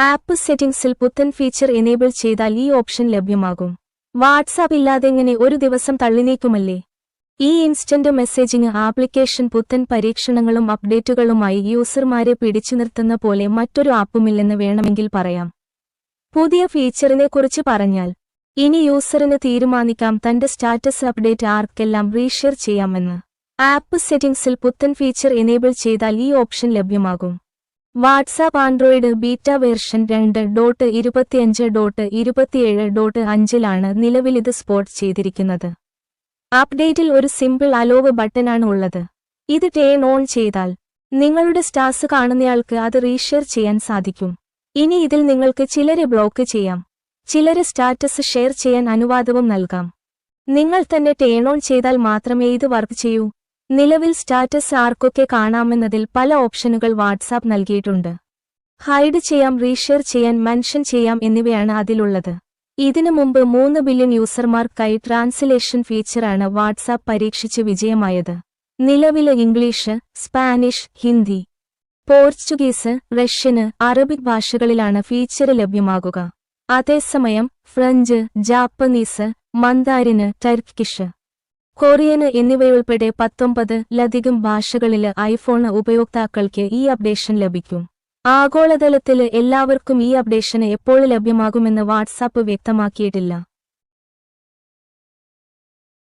App സെറ്റിംഗ്സിൽ പുത്തൻ feature enable ചെയ്താൽ ഈ ഓപ്ഷൻ ലഭ്യമാകും. വാട്സാപ്പ് ഇല്ലാതെങ്ങനെ ഒരു ദിവസം തള്ളിനീക്കുമല്ലേ? ഈ ഇൻസ്റ്റന്റ് മെസ്സേജിംഗ് ആപ്ലിക്കേഷൻ പുത്തൻ പരീക്ഷണങ്ങളും അപ്ഡേറ്റുകളുമായി യൂസർമാരെ പിടിച്ചു നിർത്തുന്ന പോലെ മറ്റൊരു ആപ്പുമില്ലെന്ന് വേണമെങ്കിൽ പറയാം. പുതിയ ഫീച്ചറിനെക്കുറിച്ച് പറഞ്ഞാൽ ഇനി യൂസറിന് തീരുമാനിക്കാം തന്റെ സ്റ്റാറ്റസ് അപ്ഡേറ്റ് ആർക്കെല്ലാം റീഷെയർ ചെയ്യാമെന്ന്. ആപ്പ് സെറ്റിംഗ്സിൽ പുത്തൻ ഫീച്ചർ എനേബിൾ ചെയ്താൽ ഈ ഓപ്ഷൻ ലഭ്യമാകും. വാട്സാപ്പ് ആൻഡ്രോയിഡ് ബീറ്റ വേർഷൻ രണ്ട് ഡോട്ട് ഇരുപത്തിയഞ്ച് ഡോട്ട് ഇരുപത്തിയേഴ് ഡോട്ട് അഞ്ചിലാണ് നിലവിലിത് സ്പോട്ട് ചെയ്തിരിക്കുന്നത്. അപ്ഡേറ്റിൽ ഒരു സിമ്പിൾ അലോവ് ബട്ടനാണ് ഉള്ളത്. ഇത് ടേൺ ഓൺ ചെയ്താൽ നിങ്ങളുടെ സ്റ്റാസ് കാണുന്നയാൾക്ക് അത് റീഷെയർ ചെയ്യാൻ സാധിക്കും. ഇനി ഇതിൽ നിങ്ങൾക്ക് ചിലരെ ബ്ലോക്ക് ചെയ്യാം. ചിലരെ സ്റ്റാറ്റസ് ഷെയർ ചെയ്യാൻ അനുവാദവും നൽകാം. നിങ്ങൾ തന്നെ ടേൺ ഓൺ ചെയ്താൽ മാത്രമേ ഇത് വർക്ക് ചെയ്യൂ. നിലവിൽ സ്റ്റാറ്റസ് ആർക്കൊക്കെ കാണാമെന്നതിൽ പല ഓപ്ഷനുകൾ വാട്സാപ്പ് നൽകിയിട്ടുണ്ട്. ഹൈഡ് ചെയ്യാം റീഷെയർ ചെയ്യാൻ മെൻഷൻ ചെയ്യാം എന്നിവയാണ് അതിലുള്ളത്. ഇതിനു മുമ്പ് മൂന്ന് ബില്യൺ യൂസർമാർക്കായി ട്രാൻസ്ലേഷൻ ഫീച്ചറാണ് വാട്സാപ്പ് പരീക്ഷിച്ച് വിജയമായത്. നിലവിലെ English Spanish Hindi Portuguese Russian Arabic ഭാഷകളിലാണ് feature ലഭ്യമാകുക. അതേസമയം French Japanese Mandarin Turkish Korean എന്നിവയുൾപ്പെടെ പത്തൊമ്പത് ലധികം ഭാഷകളിൽ ഐഫോൺ ഉപയോക്താക്കൾക്ക് ഈ അപ്ഡേഷൻ ലഭിക്കും. ആഗോളതലത്തിൽ എല്ലാവർക്കും ഈ അപ്ഡേഷന് എപ്പോൾ ലഭ്യമാകുമെന്ന് വാട്സാപ്പ് വ്യക്തമാക്കിയിട്ടില്ല.